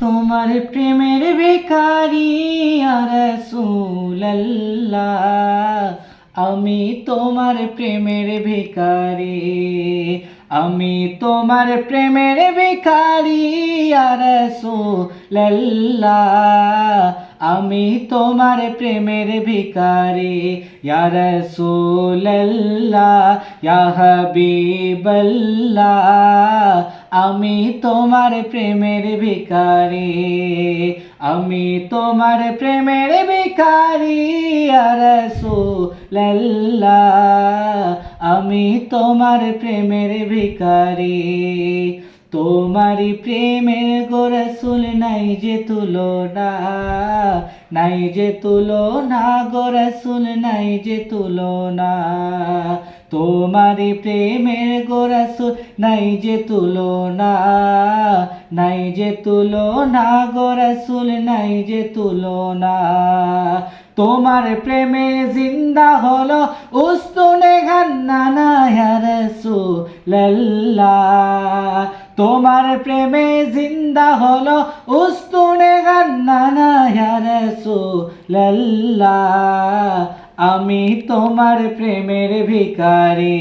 তোমার প্রেমের বেকারি রাসূলুল্লাহ। আমি তোমার প্রেমের ভিকারি আমি তোমার প্রেমের ভিখারি রাসূলুল্লাহ আমি তোমার প্রেমের ভিখারি রাসূলুল্লাহ ইয়া হাবিবাল্লাহ। আমি তোমার প্রেমের ভিখারি। আমি তোমার প্রেমের ভিখারি ইয়া রাসূলুল্লাহ আমি তোমার প্রেমের ভিখারি। তোমারি প্রেমের গোরসুল নাই যে তুলনা, নাই যে তুলনা, গোরসুল নাই যে তুলনা। তোমারি প্রেমের গোরসুল নাই যে তুলনা, নাই যে তুলনা, গোরসুল নাই যে তুলনা। তোমার প্রেমে জিন্দা হলো উস্তুনে গান্না না রাসূলুল্লাহ তোমার প্রেমে জিন্দা হলো উস্তুনে গান্না না রাসূলুল্লাহ আমি তোমার প্রেমের ভিখারি,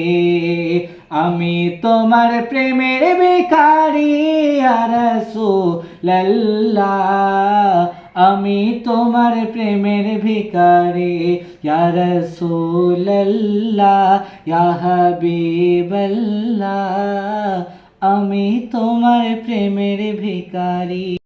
আমি তোমার প্রেমের ভিখারি রাসূলুল্লাহ। আমি তোমার প্রেমের ইয়া রাসূলুল্লাহ, ইয়া আমি তোমার প্রেমের ভিখারি।